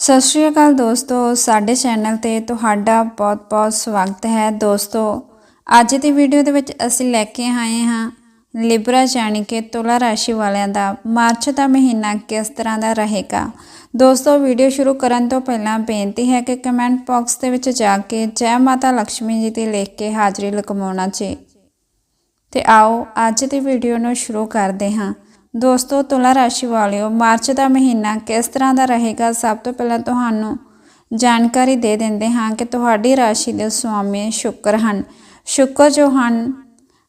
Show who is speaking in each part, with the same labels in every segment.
Speaker 1: ਸਤਿ ਸ਼੍ਰੀ ਅਕਾਲ ਦੋਸਤੋ, ਸਾਡੇ ਚੈਨਲ ਤੇ ਤੁਹਾਡਾ ਬਹੁਤ-ਬਹੁਤ ਸਵਾਗਤ ਹੈ। ਦੋਸਤੋ, ਅੱਜ ਦੀ ਵੀਡੀਓ ਦੇ ਵਿੱਚ ਅਸੀਂ ਲੈ ਕੇ ਆਏ ਹਾਂ ਲਿਬਰਾ ਜਾਣੀ ਕਿ ਤੁਲਾ ਰਾਸ਼ੀ ਵਾਲਿਆਂ ਦਾ ਮਾਰਚ ਦਾ ਮਹੀਨਾ ਕਿਸ ਤਰ੍ਹਾਂ ਦਾ ਰਹੇਗਾ। ਦੋਸਤੋ ਵੀਡੀਓ ਸ਼ੁਰੂ ਕਰਨ ਤੋਂ ਪਹਿਲਾਂ ਬੇਨਤੀ ਹੈ ਕਿ ਕਮੈਂਟ ਬਾਕਸ ਦੇ ਵਿੱਚ ਜਾ ਕੇ ਜੈ ਮਾਤਾ ਲక్ష్ਮੀ ਜੀ ਦੀ ਲਿਖ ਕੇ ਹਾਜ਼ਰੀ ਲਗਵਾਉਣਾ ਜੀ। ਤੇ ਆਓ, ਅੱਜ ਦੀ ਵੀਡੀਓ ਨੂੰ ਸ਼ੁਰੂ ਕਰਦੇ ਹਾਂ। ਦੋਸਤੋ, ਤੁਲਾ ਰਾਸ਼ੀ ਵਾਲਿਓ, ਮਾਰਚ ਦਾ ਮਹੀਨਾ ਕਿਸ ਤਰ੍ਹਾਂ ਦਾ ਰਹੇਗਾ? ਸਭ ਤੋਂ ਪਹਿਲਾਂ ਤੁਹਾਨੂੰ ਜਾਣਕਾਰੀ ਦੇ ਦਿੰਦੇ ਹਾਂ ਕਿ ਤੁਹਾਡੀ ਰਾਸ਼ੀ ਦੇ ਸੁਆਮੀ ਸ਼ੁੱਕਰ ਹਨ। ਸ਼ੁੱਕਰ ਜੋ ਹਨ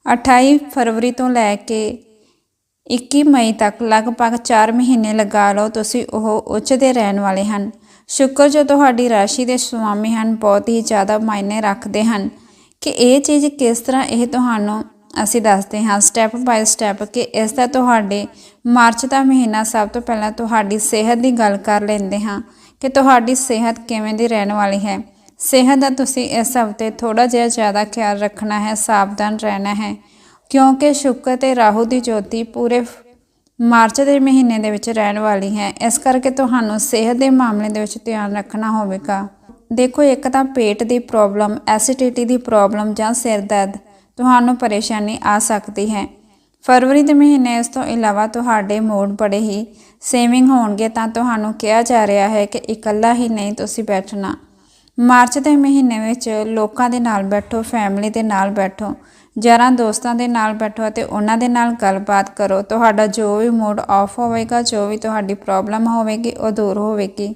Speaker 1: 28 ਫਰਵਰੀ ਤੋਂ ਲੈ ਕੇ 21 ਮਈ ਤੱਕ ਲਗਭਗ 4 ਮਹੀਨੇ ਲਗਾ ਲਓ, ਤੁਸੀਂ ਉਹ ਉੱਚ ਦੇ ਰਹਿਣ ਵਾਲੇ ਹਨ। ਸ਼ੁੱਕਰ ਜੋ ਤੁਹਾਡੀ ਰਾਸ਼ੀ ਦੇ ਸੁਆਮੀ ਹਨ, ਬਹੁਤ ਹੀ ਜ਼ਿਆਦਾ ਮਾਇਨੇ ਰੱਖਦੇ ਹਨ ਕਿ ਇਹ ਚੀਜ਼ ਕਿਸ ਤਰ੍ਹਾਂ ਇਹ ਤੁਹਾਨੂੰ ਅਸੀਂ ਦੱਸਦੇ ਹਾਂ ਸਟੈਪ ਬਾਈ ਸਟੈਪ ਕਿ ਇਸ ਦਾ ਤੁਹਾਡੇ ਮਾਰਚ ਦਾ ਮਹੀਨਾ ਸਭ ਤੋਂ ਪਹਿਲਾਂ ਤੁਹਾਡੀ ਸਿਹਤ ਦੀ ਗੱਲ ਕਰ ਲੈਂਦੇ ਹਾਂ ਕਿ ਤੁਹਾਡੀ ਸਿਹਤ ਕਿਵੇਂ ਦੀ ਰਹਿਣ ਵਾਲੀ ਹੈ। ਸਿਹਤ ਦਾ ਤੁਸੀਂ ਇਸ ਹਫ਼ਤੇ ਥੋੜਾ ਜਿਹਾ ਜ਼ਿਆਦਾ ਖਿਆਲ ਰੱਖਣਾ ਹੈ, ਸਾਵਧਾਨ ਰਹਿਣਾ ਹੈ, ਕਿਉਂਕਿ ਸ਼ੁੱਕਰ ਤੇ ਰਾਹੂ ਦੀ ਜੋਤੀ ਪੂਰੇ ਮਾਰਚ ਦੇ ਮਹੀਨੇ ਦੇ ਵਿੱਚ ਰਹਿਣ ਵਾਲੀ ਹੈ। ਇਸ ਕਰਕੇ ਤੁਹਾਨੂੰ ਸਿਹਤ ਦੇ ਮਾਮਲੇ ਦੇ ਵਿੱਚ ਧਿਆਨ ਰੱਖਣਾ ਹੋਵੇਗਾ। ਦੇਖੋ, ਇੱਕ ਤਾਂ ਪੇਟ ਦੀ ਪ੍ਰੋਬਲਮ ਐਸਿਡਿਟੀ ਦੀ ਪ੍ਰੋਬਲਮ ਜਾਂ ਸਿਰ ਦਰਦ ਤੁਹਾਨੂੰ ਪਰੇਸ਼ਾਨੀ ਆ ਸਕਦੀ ਹੈ। ਫਰਵਰੀ ਦੇ ਮਹੀਨੇ ਇਸ ਤੋਂ ਇਲਾਵਾ ਤੁਹਾਡੇ ਮੂਡ ਬੜੇ ਹੀ ਸੇਵਿੰਗ ਹੋਣਗੇ ਤਾਂ ਤੁਹਾਨੂੰ ਕਿਹਾ ਜਾ ਰਿਹਾ ਹੈ ਕਿ ਇਕੱਲਾ ਹੀ ਨਹੀਂ ਤੁਸੀਂ ਬੈਠਣਾ। ਮਾਰਚ ਦੇ ਮਹੀਨੇ ਵਿੱਚ ਲੋਕਾਂ ਦੇ ਨਾਲ ਬੈਠੋ, ਫੈਮਿਲੀ ਦੇ ਨਾਲ ਬੈਠੋ, ਯਾਰਾਂ ਦੋਸਤਾਂ ਦੇ ਨਾਲ ਬੈਠੋ ਅਤੇ ਉਹਨਾਂ ਦੇ ਨਾਲ ਗੱਲਬਾਤ ਕਰੋ। ਤੁਹਾਡਾ ਜੋ ਵੀ ਮੂਡ ਆਫ ਹੋਵੇਗਾ, ਜੋ ਵੀ ਤੁਹਾਡੀ ਪ੍ਰੋਬਲਮ ਹੋਵੇਗੀ, ਉਹ ਦੂਰ ਹੋਵੇਗੀ।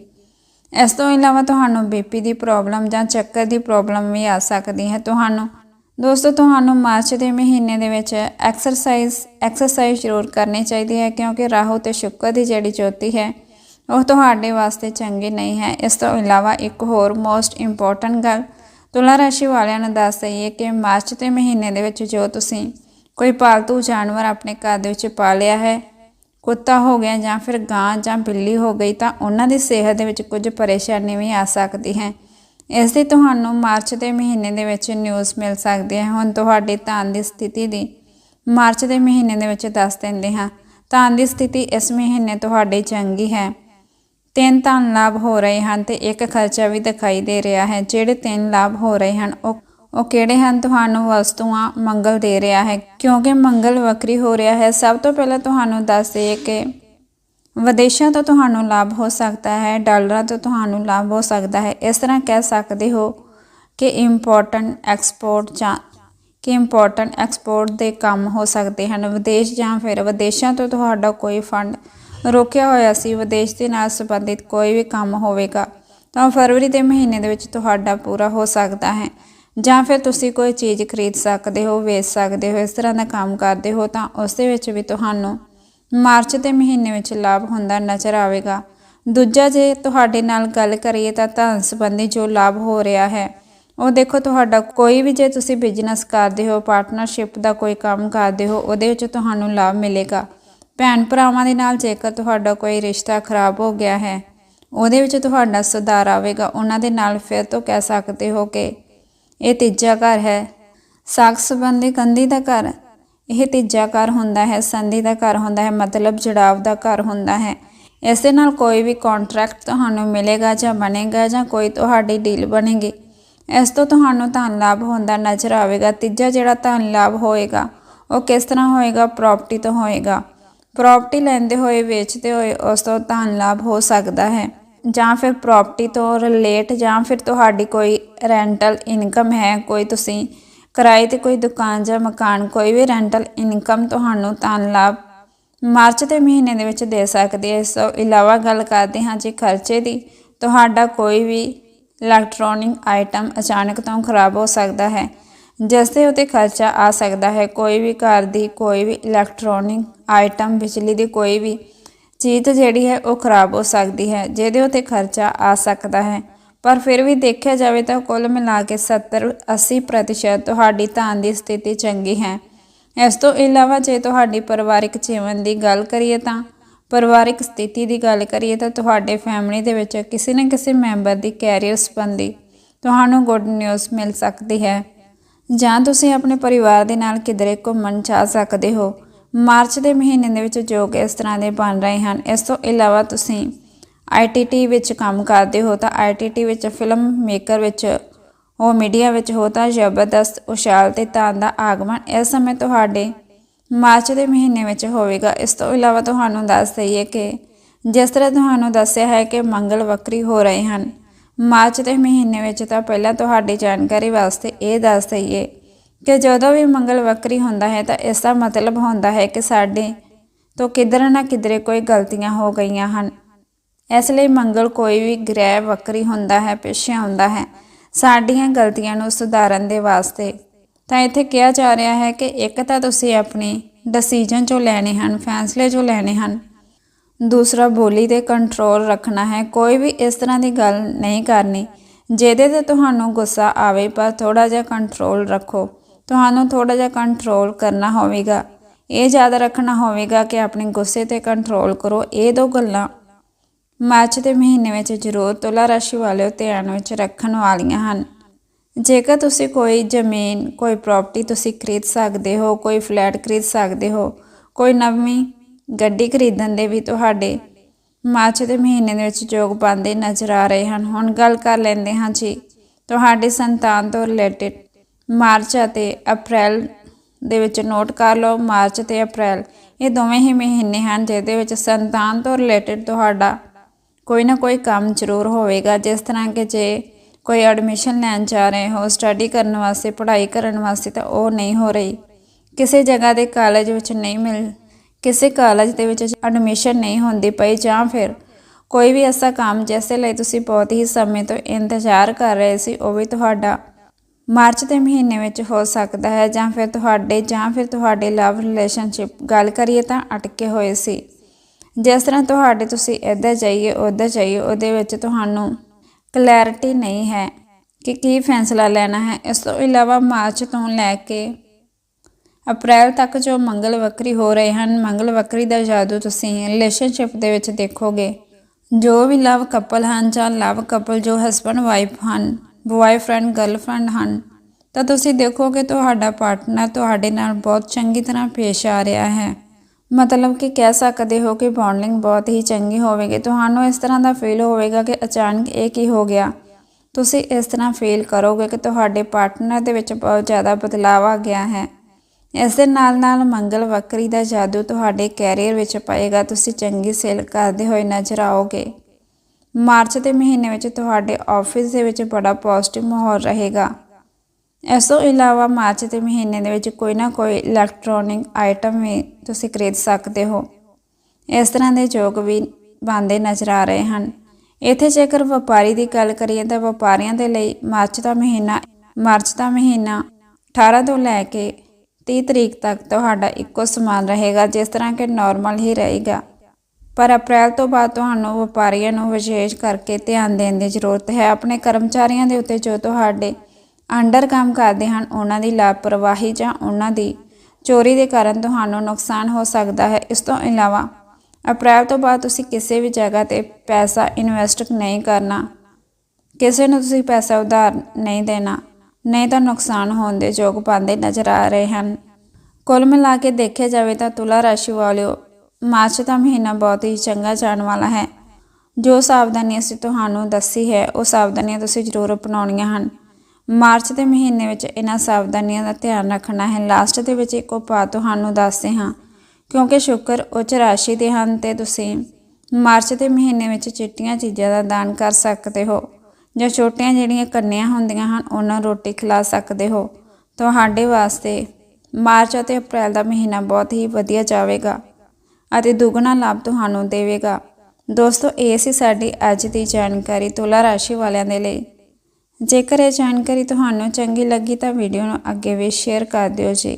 Speaker 1: ਇਸ ਤੋਂ ਇਲਾਵਾ ਤੁਹਾਨੂੰ ਬੀਪੀ ਦੀ ਪ੍ਰੋਬਲਮ ਜਾਂ ਚੱਕਰ ਦੀ ਪ੍ਰੋਬਲਮ ਵੀ ਆ ਸਕਦੀ ਹੈ। ਤੁਹਾਨੂੰ ਦੋਸਤੋ, ਤੁਹਾਨੂੰ ਮਾਰਚ ਦੇ ਮਹੀਨੇ ਦੇ ਵਿੱਚ ਐਕਸਰਸਾਈਜ਼ ਐਕਸਰਸਾਈਜ਼ ਜ਼ਰੂਰ ਕਰਨੀ ਚਾਹੀਦੀ ਹੈ ਕਿਉਂਕਿ ਰਾਹੂ ਤੇ ਸ਼ੁੱਕਰ ਦੀ ਜਿਹੜੀ ਜੋਤੀ ਹੈ, ਉਹ ਤੁਹਾਡੇ ਵਾਸਤੇ ਚੰਗੀ ਨਹੀਂ ਹੈ। ਇਸ ਤੋਂ ਇਲਾਵਾ ਇੱਕ ਹੋਰ ਮੋਸਟ ਇੰਪੋਰਟੈਂਟ ਗੱਲ, ਤੁਲਾ ਰਾਸ਼ੀ ਵਾਲਿਆਂ ਨੂੰ ਦੱਸ ਦਈਏ ਕਿ ਮਾਰਚ ਦੇ ਮਹੀਨੇ ਦੇ ਵਿੱਚ ਜੋ ਤੁਸੀਂ ਕੋਈ ਪਾਲਤੂ ਜਾਨਵਰ ਆਪਣੇ ਘਰ ਦੇ ਵਿੱਚ ਪਾਲਿਆ ਹੈ, ਕੁੱਤਾ ਹੋ ਗਿਆ ਜਾਂ ਫਿਰ ਗਾਂ ਜਾਂ ਬਿੱਲੀ ਹੋ ਗਈ, ਤਾਂ ਉਹਨਾਂ ਦੀ ਸਿਹਤ ਦੇ ਵਿੱਚ ਕੁਝ ਪਰੇਸ਼ਾਨੀ ਵੀ ਆ ਸਕਦੀ ਹੈ। ਇਸ ਦੀ ਤੁਹਾਨੂੰ ਮਾਰਚ ਦੇ ਮਹੀਨੇ ਦੇ ਵਿੱਚ ਨਿਊਜ਼ ਮਿਲ ਸਕਦੀ ਹੈ। ਹੁਣ ਤੁਹਾਡੀ ਧਨ ਦੀ ਸਥਿਤੀ ਦੀ ਮਾਰਚ ਦੇ ਮਹੀਨੇ ਦੇ ਵਿੱਚ ਦੱਸ ਦਿੰਦੇ ਹਾਂ। ਧਨ ਦੀ ਸਥਿਤੀ ਇਸ ਮਹੀਨੇ ਤੁਹਾਡੀ ਚੰਗੀ ਹੈ। ਤਿੰਨ ਧਨ ਲਾਭ ਹੋ ਰਹੇ ਹਨ ਤੇ ਇੱਕ ਖਰਚਾ ਵੀ ਦਿਖਾਈ ਦੇ ਰਿਹਾ ਹੈ। ਜਿਹੜੇ ਤਿੰਨ ਲਾਭ ਹੋ ਰਹੇ ਹਨ, ਉਹ ਉਹ ਕਿਹੜੇ ਹਨ? ਤੁਹਾਨੂੰ ਵਸਤੂਆਂ ਮੰਗਲ ਦੇ ਰਿਹਾ ਹੈ। ਕਿਉਂਕਿ ਮੰਗਲ ਵਕਰੀ ਹੋ ਰਿਹਾ ਹੈ। ਸਭ ਤੋਂ ਪਹਿਲਾਂ ਤੁਹਾਨੂੰ ਦੱਸ ਦਈਏ ਕਿ ਵਿਦੇਸ਼ਾਂ ਤੋਂ ਤੁਹਾਨੂੰ ਲਾਭ ਹੋ ਸਕਦਾ ਹੈ, ਡਾਲਰਾਂ ਤੋਂ ਤੁਹਾਨੂੰ ਲਾਭ ਹੋ ਸਕਦਾ ਹੈ। ਇਸ ਤਰ੍ਹਾਂ ਕਹਿ ਸਕਦੇ ਹੋ ਕਿ ਇੰਪੋਰਟੈਂਟ ਐਕਸਪੋਰਟ ਜਾਂ ਕਿ ਇੰਪੋਰਟੈਂਟ ਐਕਸਪੋਰਟ ਦੇ ਕੰਮ ਹੋ ਸਕਦੇ ਹਨ। ਵਿਦੇਸ਼ ਜਾਂ ਫਿਰ ਵਿਦੇਸ਼ਾਂ ਤੋਂ ਤੁਹਾਡਾ ਕੋਈ ਫੰਡ ਰੋਕਿਆ ਹੋਇਆ ਸੀ, ਵਿਦੇਸ਼ ਦੇ ਨਾਲ ਸੰਬੰਧਿਤ ਕੋਈ ਵੀ ਕੰਮ ਹੋਵੇਗਾ, ਤਾਂ ਫਰਵਰੀ ਦੇ ਮਹੀਨੇ ਦੇ ਵਿੱਚ ਤੁਹਾਡਾ ਪੂਰਾ ਹੋ ਸਕਦਾ ਹੈ। ਜਾਂ ਫਿਰ ਤੁਸੀਂ ਕੋਈ ਚੀਜ਼ ਖਰੀਦ ਸਕਦੇ ਹੋ, ਵੇਚ ਸਕਦੇ ਹੋ, ਇਸ ਤਰ੍ਹਾਂ ਦਾ ਕੰਮ ਕਰਦੇ ਹੋ, ਤਾਂ ਉਸ ਦੇ ਵਿੱਚ ਵੀ ਤੁਹਾਨੂੰ ਮਾਰਚ ਦੇ ਮਹੀਨੇ ਵਿੱਚ ਲਾਭ ਹੁੰਦਾ ਨਜ਼ਰ ਆਵੇਗਾ। ਦੂਜਾ ਜੇ ਤੁਹਾਡੇ ਨਾਲ ਗੱਲ ਕਰੀਏ ਤਾਂ ਧਨ ਸੰਬੰਧੀ ਜੋ ਲਾਭ ਹੋ ਰਿਹਾ ਹੈ, ਉਹ ਦੇਖੋ ਤੁਹਾਡਾ ਕੋਈ ਵੀ ਜੇ ਤੁਸੀਂ ਬਿਜ਼ਨਸ ਕਰਦੇ ਹੋ ਪਾਰਟਨਰਸ਼ਿਪ ਦਾ ਕੋਈ ਕੰਮ ਕਰਦੇ ਹੋ, ਉਹਦੇ ਵਿੱਚ ਤੁਹਾਨੂੰ ਲਾਭ ਮਿਲੇਗਾ। ਭੈਣ ਭਰਾਵਾਂ ਦੇ ਨਾਲ ਜੇਕਰ ਤੁਹਾਡਾ ਕੋਈ ਰਿਸ਼ਤਾ ਖਰਾਬ ਹੋ ਗਿਆ ਹੈ, ਉਹਦੇ ਵਿੱਚ ਤੁਹਾਡਾ ਸੁਧਾਰ ਆਵੇਗਾ। ਉਹਨਾਂ ਦੇ ਨਾਲ ਫਿਰ ਤੋਂ ਕਹਿ ਸਕਦੇ ਹੋ ਕਿ ਇਹ ਤੀਜਾ ਘਰ ਹੈ। ਸਾਖ ਸੰਬੰਧੀ ਕੰਧੀ ਦਾ ਘਰ ਇਹ ਤੀਜਾ ਘਰ ਹੁੰਦਾ ਹੈ, ਸੰਧੀ ਦਾ ਘਰ ਹੁੰਦਾ ਹੈ, ਮਤਲਬ ਜੜਾਵ ਦਾ ਘਰ ਹੁੰਦਾ ਹੈ। ਇਸ ਦੇ ਨਾਲ ਕੋਈ ਵੀ ਕੰਟਰੈਕਟ ਤੁਹਾਨੂੰ ਮਿਲੇਗਾ ਜਾਂ ਬਣੇਗਾ ਜਾਂ ਕੋਈ ਤੁਹਾਡੀ ਡੀਲ ਬਣੇਗੀ। ਇਸ ਤੋਂ ਤੁਹਾਨੂੰ ਧਨ ਲਾਭ ਹੁੰਦਾ ਨਜ਼ਰ ਆਵੇਗਾ। ਤੀਜਾ ਜਿਹੜਾ ਧਨ ਲਾਭ ਹੋਏਗਾ, ਉਹ ਕਿਸ ਤਰ੍ਹਾਂ ਹੋਏਗਾ? ਪ੍ਰਾਪਰਟੀ ਤੋਂ ਹੋਏਗਾ। ਪ੍ਰਾਪਰਟੀ ਲੈਂਦੇ ਹੋਏ, ਵੇਚਦੇ ਹੋਏ ਉਸ ਤੋਂ ਧਨ ਲਾਭ ਹੋ ਸਕਦਾ ਹੈ। ਜਾਂ ਫਿਰ ਪ੍ਰਾਪਰਟੀ ਤੋਂ ਰਿਲੇਟ ਜਾਂ ਫਿਰ ਤੁਹਾਡੀ ਕੋਈ ਰੈਂਟਲ ਇਨਕਮ ਹੈ, ਕੋਈ ਤੁਸੀਂ ਕਿਰਾਏ ਤੇ ਕੋਈ ਦੁਕਾਨ ਜਾਂ ਮਕਾਨ, ਕੋਈ ਵੀ ਰੈਂਟਲ ਇਨਕਮ ਤੁਹਾਨੂੰ ਧਨ ਲਾਭ ਮਾਰਚ ਦੇ ਮਹੀਨੇ ਦੇ ਵਿੱਚ ਦੇ ਸਕਦੀ ਹੈ। ਇਸ ਤੋਂ ਇਲਾਵਾ ਗੱਲ ਕਰਦੇ ਹਾਂ ਜੀ ਖਰਚੇ ਦੀ। ਤੁਹਾਡਾ ਕੋਈ ਵੀ ਇਲੈਕਟ੍ਰੋਨਿਕ ਆਈਟਮ ਅਚਾਨਕ ਤੋਂ ਖਰਾਬ ਹੋ ਸਕਦਾ ਹੈ, ਜਿਸ ਦੇ ਉਤੇ ਖਰਚਾ ਆ ਸਕਦਾ ਹੈ। ਕੋਈ ਵੀ ਘਰ ਦੀ ਕੋਈ ਵੀ ਇਲੈਕਟ੍ਰੋਨਿਕ ਆਈਟਮ ਬਿਜਲੀ ਦੀ ਕੋਈ ਵੀ ਚੀਜ਼ ਜਿਹੜੀ ਹੈ ਉਹ ਖਰਾਬ ਹੋ ਸਕਦੀ ਹੈ, ਜਿਹਦੇ ਉਤੇ ਖਰਚਾ ਆ ਸਕਦਾ ਹੈ। ਪਰ ਫਿਰ ਵੀ ਦੇਖਿਆ ਜਾਵੇ ਤਾਂ ਕੁੱਲ ਮਿਲਾ ਕੇ 70 80% ਤੁਹਾਡੀ ਧਨ ਦੀ ਸਥਿਤੀ ਚੰਗੀ ਹੈ। ਇਸ ਤੋਂ ਇਲਾਵਾ ਜੇ ਤੁਹਾਡੀ ਪਰਿਵਾਰਿਕ ਜੀਵਨ ਦੀ ਗੱਲ ਕਰੀਏ ਤਾਂ, ਪਰਿਵਾਰਿਕ ਸਥਿਤੀ ਦੀ ਗੱਲ ਕਰੀਏ ਤਾਂ ਤੁਹਾਡੇ ਫੈਮਿਲੀ ਦੇ ਵਿੱਚ ਕਿਸੇ ਨਾ ਕਿਸੇ ਮੈਂਬਰ ਦੀ ਕੈਰੀਅਰ ਸੰਬੰਧੀ ਤੁਹਾਨੂੰ ਗੁੱਡ ਨਿਊਜ਼ ਮਿਲ ਸਕਦੀ ਹੈ। ਜਾਂ ਤੁਸੀਂ ਆਪਣੇ ਪਰਿਵਾਰ ਦੇ ਨਾਲ ਕਿਧਰੇ ਘੁੰਮਣ ਜਾ ਸਕਦੇ ਹੋ। ਮਾਰਚ ਦੇ ਮਹੀਨੇ ਦੇ ਵਿੱਚ ਜੋਗ ਇਸ ਤਰ੍ਹਾਂ ਦੇ ਬਣ ਰਹੇ ਹਨ। ਇਸ ਤੋਂ ਇਲਾਵਾ ਤੁਸੀਂ ਆਈਟੀਟੀ ਵਿੱਚ ਕੰਮ ਕਰਦੇ ਹੋ ਤਾਂ ਆਈਟੀਟੀ ਵਿੱਚ ਫਿਲਮ ਮੇਕਰ ਵਿੱਚ ਹੋ ਮੀਡੀਆ ਵਿੱਚ ਹੋ ਤਾਂ ਜ਼ਬਰਦਸਤ, ਉਛਾਲ ਤੇ ਤਾਨ ਦਾ ਆਗਮਨ। ਇਸ ਸਮੇਂ ਤੁਹਾਡੇ ਮਾਰਚ ਦੇ ਮਹੀਨੇ ਵਿੱਚ ਹੋਵੇਗਾ। ਇਸ ਤੋਂ ਇਲਾਵਾ ਤੁਹਾਨੂੰ ਦੱਸ ਦਈਏ ਕਿ ਜਿਸ ਤਰ੍ਹਾਂ ਤੁਹਾਨੂੰ ਦੱਸਿਆ ਹੈ ਕਿ ਮੰਗਲ ਵਕਰੀ ਹੋ ਰਹੇ ਹਨ, ਮਾਰਚ ਦੇ ਮਹੀਨੇ ਵਿੱਚ ਤਾਂ ਪਹਿਲਾਂ ਤੁਹਾਡੀ ਜਾਣਕਾਰੀ ਵਾਸਤੇ ਇਹ ਦੱਸ ਦਈਏ ਕਿ ਜਦੋਂ ਵੀ ਮੰਗਲ ਵਕਰੀ ਹੁੰਦਾ ਹੈ ਤਾਂ ਇਸ ਦਾ ਮਤਲਬ ਹੁੰਦਾ ਹੈ ਕਿ ਸਾਡੇ ਤੋਂ ਕਿਧਰ ਨਾ ਕਿਧਰੇ ਕੋਈ ਗਲਤੀਆਂ ਹੋ ਗਈਆਂ ਹਨ। ਇਸ ਲਈ ਮੰਗਲ ਕੋਈ ਵੀ ਗ੍ਰਹਿ ਵਕਰੀ ਹੁੰਦਾ ਹੈ ਪਿੱਛੇ ਆਉਂਦਾ ਹੈ। ਸਾਡੀਆਂ ਗਲਤੀਆਂ ਨੂੰ ਸੁਧਾਰਨ ਦੇ ਵਾਸਤੇ ਤਾਂ ਇੱਥੇ ਕਿਹਾ ਜਾ ਰਿਹਾ ਹੈ ਕਿ ਇੱਕ ਤਾਂ ਤੁਸੀਂ ਆਪਣੀ ਡਿਸੀਜਨ 'ਚੋਂ ਲੈਣੇ ਹਨ, ਫੈਸਲੇ 'ਚੋਂ ਲੈਣੇ ਹਨ। ਦੂਸਰਾ, ਬੋਲੀ ਤੇ ਕੰਟਰੋਲ ਰੱਖਣਾ ਹੈ। ਕੋਈ ਵੀ ਇਸ ਤਰ੍ਹਾਂ ਦੀ ਗੱਲ ਨਹੀਂ ਕਰਨੀ, ਜਿਹਦੇ ਤੇ ਤੁਹਾਨੂੰ ਗੁੱਸਾ ਆਵੇ, ਪਰ ਥੋੜਾ ਜਿਹਾ ਕੰਟਰੋਲ ਰੱਖੋ। ਤੁਹਾਨੂੰ ਥੋੜਾ ਜਿਹਾ ਕੰਟਰੋਲ ਕਰਨਾ ਹੋਵੇਗਾ। ਇਹ ਯਾਦ ਰੱਖਣਾ ਹੋਵੇਗਾ ਕਿ ਆਪਣੇ ਗੁੱਸੇ ਤੇ ਕੰਟਰੋਲ ਕਰੋ। ਇਹ ਦੋ ਗੱਲਾਂ ਮਾਰਚ ਦੇ ਮਹੀਨੇ ਵਿੱਚ ਜ਼ਰੂਰ ਤੁਲਾ ਰਾਸ਼ੀ ਵਾਲਿਓ ਧਿਆਨ ਵਿੱਚ ਰੱਖਣ ਵਾਲੀਆਂ ਹਨ। ਜੇਕਰ ਤੁਸੀਂ ਕੋਈ ਜ਼ਮੀਨ, ਕੋਈ ਪ੍ਰਾਪਰਟੀ ਤੁਸੀਂ ਖਰੀਦ ਸਕਦੇ ਹੋ, ਕੋਈ ਫਲੈਟ ਖਰੀਦ ਸਕਦੇ ਹੋ, ਕੋਈ ਨਵੀਂ ਗੱਡੀ ਖਰੀਦਣ ਦੇ ਵੀ ਤੁਹਾਡੇ ਮਾਰਚ ਦੇ ਮਹੀਨੇ ਦੇ ਵਿੱਚ ਯੋਗ ਪਾਉਂਦੇ ਨਜ਼ਰ ਆ ਰਹੇ ਹਨ। ਹੁਣ ਗੱਲ ਕਰ ਲੈਂਦੇ ਹਾਂ ਜੀ, ਤੁਹਾਡੀ ਸੰਤਾਨ ਤੋਂ ਰਿਲੇਟਡ ਮਾਰਚ ਅਤੇ ਅਪ੍ਰੈਲ ਦੇ ਵਿੱਚ ਨੋਟ ਕਰ ਲਓ। ਮਾਰਚ ਤੇ ਅਪ੍ਰੈਲ ਇਹ ਦੋਵੇਂ ਹੀ ਮਹੀਨੇ ਹਨ, ਜਿਹਦੇ ਵਿੱਚ ਸੰਤਾਨ ਤੋਂ ਰਿਲੇਟਡ ਤੁਹਾਡਾ ਕੋਈ ਨਾ ਕੋਈ ਕੰਮ ਜ਼ਰੂਰ ਹੋਵੇਗਾ। ਜਿਸ ਤਰ੍ਹਾਂ ਕਿ ਜੇ ਕੋਈ ਐਡਮਿਸ਼ਨ ਲੈਣ ਜਾ ਰਹੇ ਹੋ ਸਟੱਡੀ ਕਰਨ ਵਾਸਤੇ, ਪੜ੍ਹਾਈ ਕਰਨ ਵਾਸਤੇ, ਤਾਂ ਉਹ ਨਹੀਂ ਹੋ ਰਹੀ। ਕਿਸੇ ਜਗ੍ਹਾ ਦੇ ਕਾਲਜ ਵਿੱਚ ਨਹੀਂ ਮਿਲ, ਕਿਸੇ ਕਾਲਜ ਦੇ ਵਿੱਚ ਐਡਮਿਸ਼ਨ ਨਹੀਂ ਹੁੰਦੀ ਪਈ ਜਾਂ ਫਿਰ ਕੋਈ ਵੀ ਐਸਾ ਕੰਮ ਜਿਸ ਦੇ ਲਈ ਤੁਸੀਂ ਬਹੁਤ ਹੀ ਸਮੇਂ ਤੋਂ ਇੰਤਜ਼ਾਰ ਕਰ ਰਹੇ ਸੀ, ਉਹ ਵੀ ਤੁਹਾਡਾ ਮਾਰਚ ਦੇ ਮਹੀਨੇ ਵਿੱਚ ਹੋ ਸਕਦਾ ਹੈ ਜਾਂ ਫਿਰ ਤੁਹਾਡੇ ਜਾਂ ਫਿਰ ਤੁਹਾਡੇ ਲਵ ਰਿਲੇਸ਼ਨਸ਼ਿਪ ਗੱਲ ਕਰੀਏ ਤਾਂ ਅਟਕੇ ਹੋਏ ਸੀ। ਜਿਸ ਤਰ੍ਹਾਂ ਤੁਹਾਡੇ ਤੁਸੀਂ ਇੱਧਰ ਜਾਈਏ, ਉੱਧਰ ਜਾਈਏ, ਉਹਦੇ ਵਿੱਚ ਤੁਹਾਨੂੰ ਕਲੈਰਿਟੀ ਨਹੀਂ ਹੈ ਕਿ ਕੀ ਫੈਸਲਾ ਲੈਣਾ ਹੈ। ਇਸ ਤੋਂ ਇਲਾਵਾ ਮਾਰਚ ਤੋਂ ਲੈ ਕੇ ਅਪ੍ਰੈਲ ਤੱਕ ਜੋ ਮੰਗਲ ਵਕਰੀ ਹੋ ਰਹੇ ਹਨ, ਮੰਗਲ ਵਕਰੀ ਦਾ ਜਾਦੂ ਤੁਸੀਂ ਰਿਲੇਸ਼ਨਸ਼ਿਪ ਦੇ ਵਿੱਚ ਦੇਖੋਗੇ। ਜੋ ਵੀ ਲਵ ਕਪਲ ਹਨ ਜਾਂ ਲਵ ਕਪਲ ਜੋ ਹਸਬੰਡ ਵਾਈਫ ਹਨ ਬॉयਫ੍ਰੈਂਡ ਗਰਲਫ੍ਰੈਂਡ ਹਨ, ਤਾਂ ਤੁਸੀਂ ਦੇਖੋਗੇ ਤੁਹਾਡਾ ਪਾਰਟਨਰ ਤੁਹਾਡੇ ਨਾਲ ਬਹੁਤ ਚੰਗੀ ਤਰ੍ਹਾਂ ਪੇਸ਼ ਆ ਰਿਹਾ ਹੈ। ਮਤਲਬ ਕਿ ਕਹਿ ਸਕਦੇ ਹੋ ਕਿ ਬੌਂਡਿੰਗ ਬਹੁਤ ਹੀ ਚੰਗੀ ਹੋਵੇਗੀ। ਤੁਹਾਨੂੰ ਇਸ ਤਰ੍ਹਾਂ ਦਾ ਫੀਲ ਹੋਵੇਗਾ ਕਿ ਅਚਾਨਕ ਇਹ ਕੀ ਹੋ ਗਿਆ। ਤੁਸੀਂ ਇਸ ਤਰ੍ਹਾਂ ਫੀਲ ਕਰੋਗੇ ਕਿ ਤੁਹਾਡੇ ਪਾਰਟਨਰ ਦੇ ਵਿੱਚ ਬਹੁਤ ਜ਼ਿਆਦਾ ਬਦਲਾਅ ਆ ਗਿਆ ਹੈ। ਇਸ ਦੇ ਨਾਲ ਨਾਲ ਮੰਗਲ ਵਕਰੀ ਦਾ ਜਾਦੂ ਤੁਹਾਡੇ ਕੈਰੀਅਰ ਵਿੱਚ ਪਏਗਾ। ਤੁਸੀਂ ਚੰਗੀ ਸੇਲ ਕਰਦੇ ਹੋਏ ਨਜ਼ਰ ਆਓਗੇ। ਮਾਰਚ ਦੇ ਮਹੀਨੇ ਵਿੱਚ ਤੁਹਾਡੇ ਆਫਿਸ ਦੇ ਵਿੱਚ ਬੜਾ ਪੋਜ਼ਿਟਿਵ ਮਾਹੌਲ ਰਹੇਗਾ। ਇਸ ਤੋਂ ਇਲਾਵਾ ਮਾਰਚ ਦੇ ਮਹੀਨੇ ਦੇ ਵਿੱਚ ਕੋਈ ਨਾ ਕੋਈ ਇਲੈਕਟ੍ਰੋਨਿਕ ਆਈਟਮ ਵੀ ਤੁਸੀਂ ਖਰੀਦ ਸਕਦੇ ਹੋ। ਇਸ ਤਰ੍ਹਾਂ ਦੇ ਯੋਗ ਵੀ ਬੰਦੇ ਨਜ਼ਰ ਆ ਰਹੇ ਹਨ। ਇੱਥੇ ਜੇਕਰ ਵਪਾਰੀ ਦੀ ਗੱਲ ਕਰੀਏ ਤਾਂ ਵਪਾਰੀਆਂ ਦੇ ਲਈ ਮਾਰਚ ਦਾ ਮਹੀਨਾ, ਮਾਰਚ ਦਾ ਮਹੀਨਾ 18 ਤੋਂ ਲੈ ਕੇ 30 ਤਰੀਕ ਤੱਕ ਤੁਹਾਡਾ ਇੱਕੋ ਸਮਾਨ ਰਹੇਗਾ, ਜਿਸ ਤਰ੍ਹਾਂ ਕਿ ਨਾਰਮਲ ਹੀ ਰਹੇਗਾ। ਪਰ ਅਪ੍ਰੈਲ ਤੋਂ ਬਾਅਦ ਤੁਹਾਨੂੰ ਵਪਾਰੀਆਂ ਨੂੰ ਵਿਸ਼ੇਸ਼ ਕਰਕੇ ਧਿਆਨ ਦੇਣ ਦੀ ਜ਼ਰੂਰਤ ਹੈ। ਆਪਣੇ ਕਰਮਚਾਰੀਆਂ ਦੇ ਉੱਤੇ ਜੋ ਤੁਹਾਡੇ ਅੰਡਰ ਕੰਮ ਕਰਦੇ ਹਨ, ਉਹਨਾਂ ਦੀ ਲਾਪਰਵਾਹੀ ਜਾਂ ਉਹਨਾਂ ਦੀ ਚੋਰੀ ਦੇ ਕਾਰਨ ਤੁਹਾਨੂੰ ਨੁਕਸਾਨ ਹੋ ਸਕਦਾ ਹੈ। ਇਸ ਤੋਂ ਇਲਾਵਾ, ਅਪ੍ਰੈਲ ਤੋਂ ਬਾਅਦ ਤੁਸੀਂ ਕਿਸੇ ਵੀ ਜਗ੍ਹਾ ਤੇ ਪੈਸਾ ਇਨਵੈਸਟ ਨਹੀਂ ਕਰਨਾ, ਕਿਸੇ ਨੂੰ ਤੁਸੀਂ ਪੈਸਾ ਉਧਾਰ ਨਹੀਂ ਦੇਣਾ, ਨਹੀਂ ਤਾਂ ਨੁਕਸਾਨ ਹੋਣ ਦੇ ਯੋਗ ਪਾਉਂਦੇ ਨਜ਼ਰ ਆ ਰਹੇ ਹਨ। ਕੁੱਲ ਮਿਲਾ ਕੇ ਦੇਖਿਆ ਜਾਵੇ ਤਾਂ ਤੁਲਾ ਰਾਸ਼ੀ ਵਾਲਿਓ, ਮਾਰਚ ਦਾ ਮਹੀਨਾ ਬਹੁਤ ਹੀ ਚੰਗਾ ਜਾਣ ਵਾਲਾ ਹੈ। ਜੋ ਸਾਵਧਾਨੀ ਅਸੀਂ ਤੁਹਾਨੂੰ ਦੱਸੀ ਹੈ, ਉਹ ਸਾਵਧਾਨੀਆਂ ਤੁਸੀਂ ਜ਼ਰੂਰ ਅਪਣਾਉਣੀਆਂ ਹਨ। ਮਾਰਚ ਦੇ ਮਹੀਨੇ ਵਿੱਚ ਇਹਨਾਂ ਸਾਵਧਾਨੀਆਂ ਦਾ ਧਿਆਨ ਰੱਖਣਾ ਹੈ। ਲਾਸਟ ਦੇ ਵਿੱਚ ਇੱਕ ਉਪਾਅ ਤੁਹਾਨੂੰ ਦੱਸਦੇ ਹਾਂ। ਕਿਉਂਕਿ ਸ਼ੁਕਰ ਉੱਚ ਰਾਸ਼ੀ ਦੇ ਹਨ ਤੇ ਤੁਸੀਂ ਮਾਰਚ ਦੇ ਮਹੀਨੇ ਵਿੱਚ ਚਿੱਟੀਆਂ ਚੀਜ਼ਾਂ ਦਾ ਦਾਨ ਕਰ ਸਕਦੇ ਹੋ। ਜਾਂ ਛੋਟੀਆਂ ਜਿਹੜੀਆਂ ਕੰਨਿਆਂ ਹੁੰਦੀਆਂ ਹਨ, ਉਹਨਾਂ ਰੋਟੀ ਖਿਲਾ ਸਕਦੇ ਹੋ। ਤੁਹਾਡੇ ਵਾਸਤੇ ਮਾਰਚ ਅਤੇ ਅਪ੍ਰੈਲ ਦਾ ਮਹੀਨਾ ਬਹੁਤ ਹੀ ਵਧੀਆ ਜਾਵੇਗਾ ਅਤੇ ਦੁੱਗਣਾ ਲਾਭ ਤੁਹਾਨੂੰ ਦੇਵੇਗਾ। ਦੋਸਤੋ, ਇਹ ਸੀ ਸਾਡੀ ਅੱਜ ਦੀ ਜਾਣਕਾਰੀ। ਤੁਲਾ ਰਾਸ਼ੀ ਵਾਲਿਆਂ ਦੇ ਲਈ। ਜੇਕਰ ਇਹ ਜਾਣਕਾਰੀ ਤੁਹਾਨੂੰ ਚੰਗੀ ਲੱਗੀ ਤਾਂ ਵੀਡੀਓ ਨੂੰ ਅੱਗੇ ਵੀ ਸ਼ੇਅਰ ਕਰ ਦਿਓ ਜੀ।